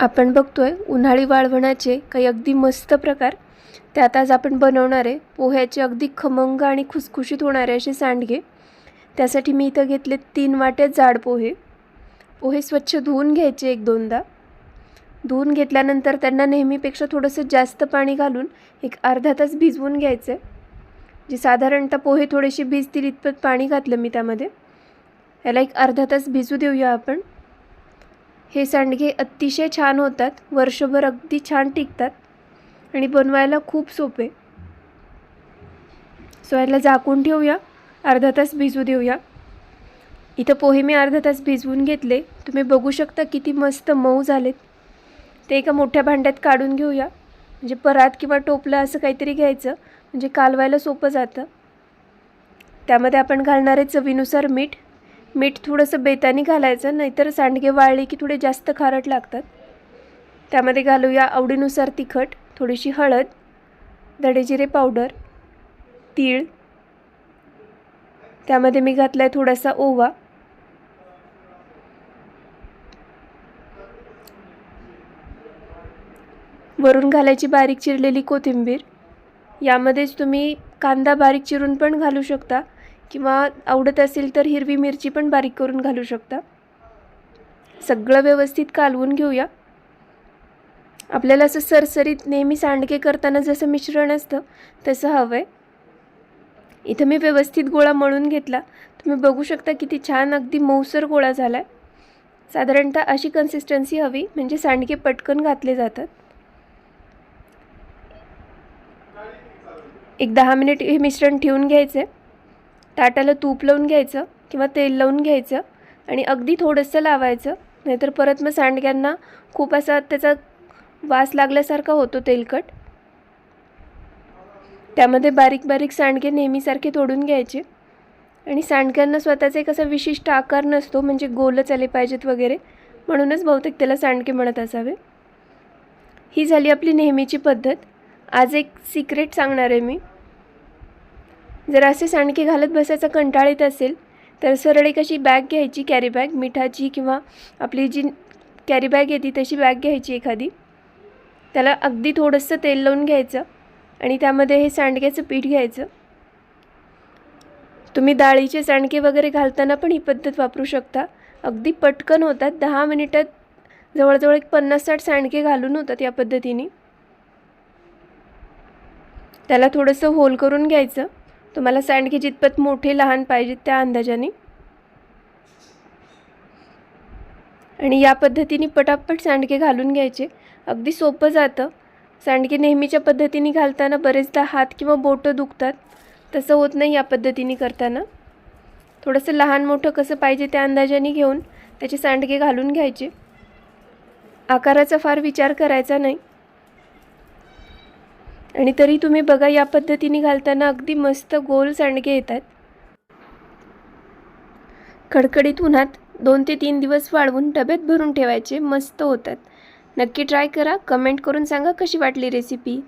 आपण बघतोय उन्हाळी वाळवणाचे काही अगदी मस्त प्रकार. त्यात आज आपण बनवणार आहे पोह्याचे अगदी खमंग आणि खुसखुशीत होणारे असे सांडगे. त्यासाठी मी इथं घेतले तीन वाट्या जाड पोहे. पोहे स्वच्छ धुवून घ्यायचे एक दोनदा. धुवून घेतल्यानंतर त्यांना नेहमीपेक्षा थोडंसं जास्त पाणी घालून एक अर्धा तास भिजवून घ्यायचं आहे जे साधारणतः पोहे थोडेसे भिजतील इतपत पाणी घातलं मी त्यामध्ये. याला एक अर्धा तास भिजू देऊया आपण. हे सांडगे अतिशय छान होतात वर्षभर अगदी छान टिकतात आणि बनवायला खूप सोपे. सो याला झाकून ठेवूया अर्धा तास भिजू देऊया. इथं पोहे मी अर्धा तास भिजवून घेतले. तुम्ही बघू शकता किती मस्त मऊ झालेत. ते एका मोठ्या भांड्यात काढून घेऊया. म्हणजे परात किंवा टोपलं असं काहीतरी घ्यायचं म्हणजे कालवायला सोपं जातं. त्यामध्ये आपण घालणार आहे चवीनुसार मीठ मीठ थोडंसं बेतानी घालायचं नाहीतर सांडगे वाळले की थोडे जास्त खारट लागतात. त्यामध्ये घालूया आवडीनुसार तिखट थोडीशी हळद दडेजिरे पावडर तीळ. त्यामध्ये मी घातला आहे थोडासा ओवा. वरून घालायची बारीक चिरलेली कोथिंबीर. यामध्येच तुम्ही कांदा बारीक चिरून पण घालू शकता. किंवा आवडत असेल तर हिरवी मिरची पण बारीक करून घालू शकता. सगळं व्यवस्थित कालवून घेऊया. आपल्याला असं सरसरीत नेहमी सांडके करताना जसं मिश्रण असतं तसं हवं आहे इथं मी व्यवस्थित गोळा मळून घेतला. तुम्ही बघू शकता किती छान अगदी मऊसर गोळा झाला आहे साधारणतः अशी कन्सिस्टन्सी हवी म्हणजे सांडके पटकन घातले जातात. एक दहा मिनिट हे मिश्रण ठेवून घ्यायचं आहे ताटाला तूप लावून घ्यायचं किंवा तेल लावून घ्यायचं आणि अगदी थोडंसं लावायचं. नाहीतर परत मग सांडग्यांना खूप असा त्याचा वास लागल्यासारखा होतो तेलकट. त्यामध्ये बारीक बारीक सांडगे नेहमीसारखे तोडून घ्यायचे. आणि सांडग्यांना स्वतःचा एक असा विशिष्ट आकार नसतो म्हणजे गोलच आले पाहिजेत वगैरे. म्हणूनच बहुतेक त्याला सांडगे म्हणत असावे. ही झाली आपली नेहमीची पद्धत. आज एक सिक्रेट सांगणार आहे मी. जर असे सांडके घालत बसायचा कंटाळ येत असेल तर सरळ एक अशी बॅग घ्यायची कॅरी बॅग मिठाची किंवा आपली जी कॅरी बॅग येते तशी बॅग घ्यायची एखादी. त्याला अगदी थोडंसं तेल लावून घ्यायचं आणि त्यामध्ये हे सांडग्याचं पीठ घ्यायचं. तुम्ही डाळीचे सांडके वगैरे घालताना पण ही पद्धत वापरू शकता. अगदी पटकन होतात. दहा मिनिटात जवळजवळ एक पन्नास साठ सांडके घालून होतात या पद्धतीने. त्याला थोडंसं होल करून घ्यायचं. तुम्हाला सांडगे जितपत मोठे लहान पाहिजेत त्या अंदाजाने. आणि या पद्धतीने पटापट सांडगे घालून घ्यायचे. अगदी सोपं जातं. सांडगे नेहमीच्या पद्धतीने घालताना बरेचदा हात किंवा बोटं दुखतात. तसं होत नाही या पद्धतीने करताना. थोडंसं लहान मोठं कसं पाहिजे त्या अंदाजाने घेऊन त्याचे सांडगे घालून घ्यायचे. आकाराचा फार विचार करायचा नाही. आणि तरी तुम्ही बघा या पद्धतीने घालताना अगदी मस्त गोल सांडगे येतात. कडकडीत उन्हात दोन ते तीन दिवस वाळवून डब्यात भरून ठेवायचे मस्त होतात. नक्की ट्राय करा. कमेंट करून सांगा कशी वाटली रेसिपी